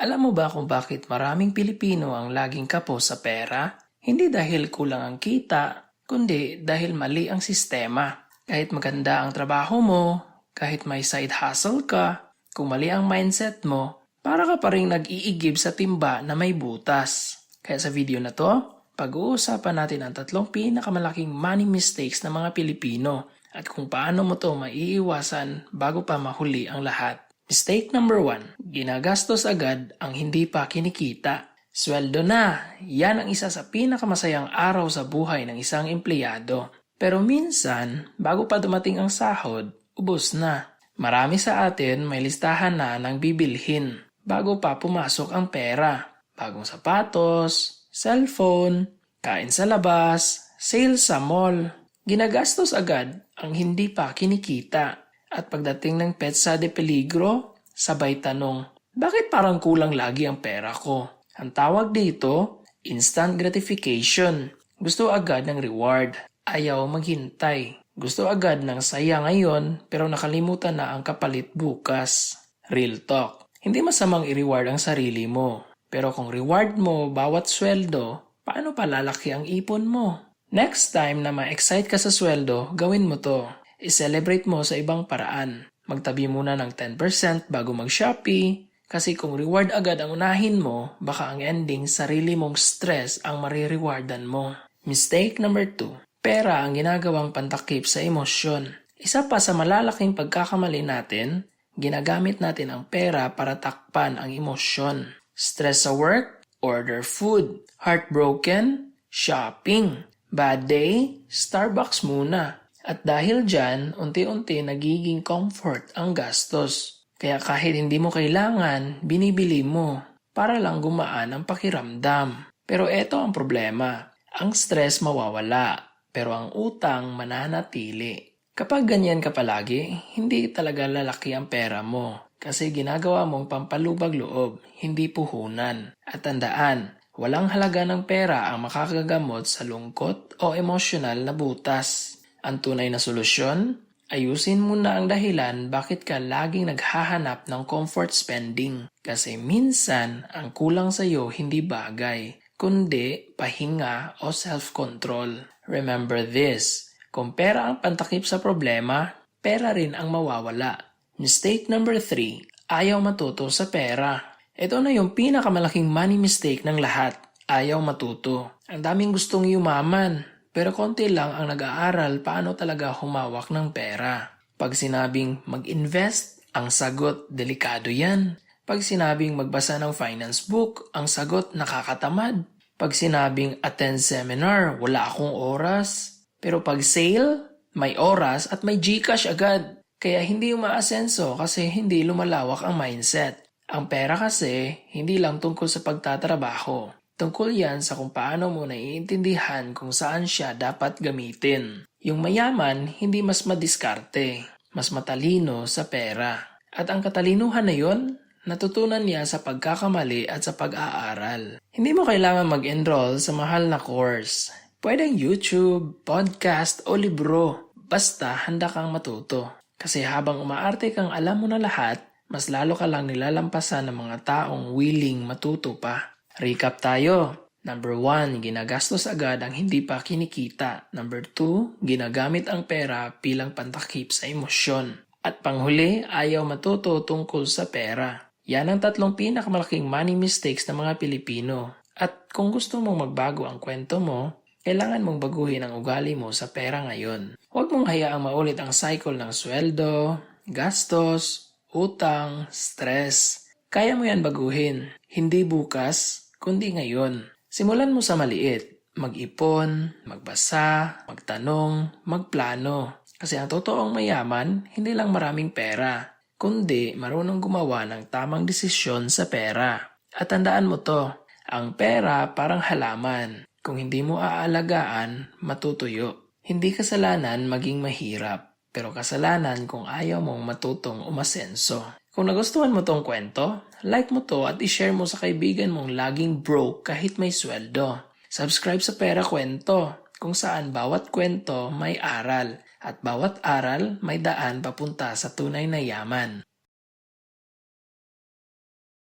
Alam mo ba kung bakit maraming Pilipino ang laging kapos sa pera? Hindi dahil kulang ang kita, kundi dahil mali ang sistema. Kahit maganda ang trabaho mo, kahit may side hustle ka, kung mali ang mindset mo, para ka pa rin nag-iigib sa timba na may butas. Kaya sa video na to, pag-uusapan natin ang tatlong pinakamalaking money mistakes ng mga Pilipino at kung paano mo to maiiwasan bago pa mahuli ang lahat. Mistake number one, ginagastos agad ang hindi pa kinikita. Sweldo na, yan ang isa sa pinakamasayang araw sa buhay ng isang empleyado. Pero minsan, bago pa dumating ang sahod, ubos na. Marami sa atin may listahan na ng bibilhin bago pa pumasok ang pera. Bagong sapatos, cellphone, kain sa labas, sale sa mall. Ginagastos agad ang hindi pa kinikita. At pagdating ng petsa de peligro, sabay tanong, bakit parang kulang lagi ang pera ko? Ang tawag dito, instant gratification. Gusto agad ng reward, ayaw maghintay. Gusto agad ng saya ngayon pero nakalimutan na ang kapalit bukas. Real talk. Hindi masamang i-reward ang sarili mo. Pero kung reward mo bawat sweldo, paano pa ang ipon mo? Next time na ma-excite ka sa sweldo, gawin mo to. I-celebrate mo sa ibang paraan. Magtabi muna ng 10% bago mag-Shopee. Kasi kung reward agad ang unahin mo, baka ang ending sarili mong stress ang marirewardan mo. Mistake number 2. Pera ang ginagawang pantakip sa emosyon. Isa pa sa malalaking pagkakamali natin, ginagamit natin ang pera para takpan ang emosyon. Stress sa work, order food. Heartbroken, shopping. Bad day, Starbucks muna. At dahil dyan, unti-unti nagiging comfort ang gastos. Kaya kahit hindi mo kailangan, binibili mo para lang gumaan ang pakiramdam. Pero eto ang problema. Ang stress mawawala, pero ang utang mananatili. Kapag ganyan ka palagi, hindi talaga lalaki ang pera mo. Kasi ginagawa mong pampalubag loob, hindi puhunan. At tandaan, walang halaga ng pera ang makakagamot sa lungkot o emosyonal na butas. Ang tunay na solusyon, ayusin mo na ang dahilan bakit ka laging naghahanap ng comfort spending. Kasi minsan, ang kulang sa iyo hindi bagay, kundi pahinga o self-control. Remember this, kung pera ang pantakip sa problema, pera rin ang mawawala. Mistake number 3, ayaw matuto sa pera. Ito na yung pinakamalaking money mistake ng lahat. Ayaw matuto. Ang daming gustong yumaman, pero konti lang ang nag-aaral paano talaga humawak ng pera. Pag sinabing mag-invest, ang sagot delikado yan. Pag sinabing magbasa ng finance book, ang sagot nakakatamad. Pag sinabing attend seminar, wala akong oras. Pero pag sale, may oras at may Gcash agad. Kaya hindi umaasenso kasi hindi lumalawak ang mindset. Ang pera kasi, hindi lang tungkol sa pagtatrabaho. Tungkol yan sa kung paano mo naiintindihan kung saan siya dapat gamitin. Yung mayaman, hindi mas madiskarte, mas matalino sa pera. At ang katalinuhan na yon, natutunan niya sa pagkakamali at sa pag-aaral. Hindi mo kailangan mag-enroll sa mahal na course. Pwedeng YouTube, podcast o libro. Basta handa kang matuto. Kasi habang umaarte kang alam mo na lahat, mas lalo ka lang nilalampasan ng mga taong willing matuto pa. Recap tayo. Number 1, ginagastos agad ang hindi pa kinikita. Number 2, ginagamit ang pera bilang pantakip sa emosyon. At panghuli, ayaw matuto tungkol sa pera. Yan ang tatlong pinakamalaking money mistakes ng mga Pilipino. At kung gusto mong magbago ang kwento mo, kailangan mong baguhin ang ugali mo sa pera ngayon. Huwag mong hayaang maulit ang cycle ng sweldo, gastos, utang, stress. Kaya mo yan baguhin. Hindi bukas, kundi ngayon. Simulan mo sa maliit. Mag-ipon, magbasa, magtanong, magplano. Kasi ang totoong mayaman, hindi lang maraming pera, kundi marunong gumawa ng tamang desisyon sa pera. At tandaan mo to, ang pera parang halaman. Kung hindi mo aalagaan, matutuyo. Hindi kasalanan maging mahirap, pero kasalanan kung ayaw mong matutong umasenso. Kung nagustuhan mo tong kwento, like mo to at i-share mo sa kaibigan mong laging broke kahit may sweldo. Subscribe sa Pera Kwento, kung saan bawat kwento may aral at bawat aral may daan papunta sa tunay na yaman.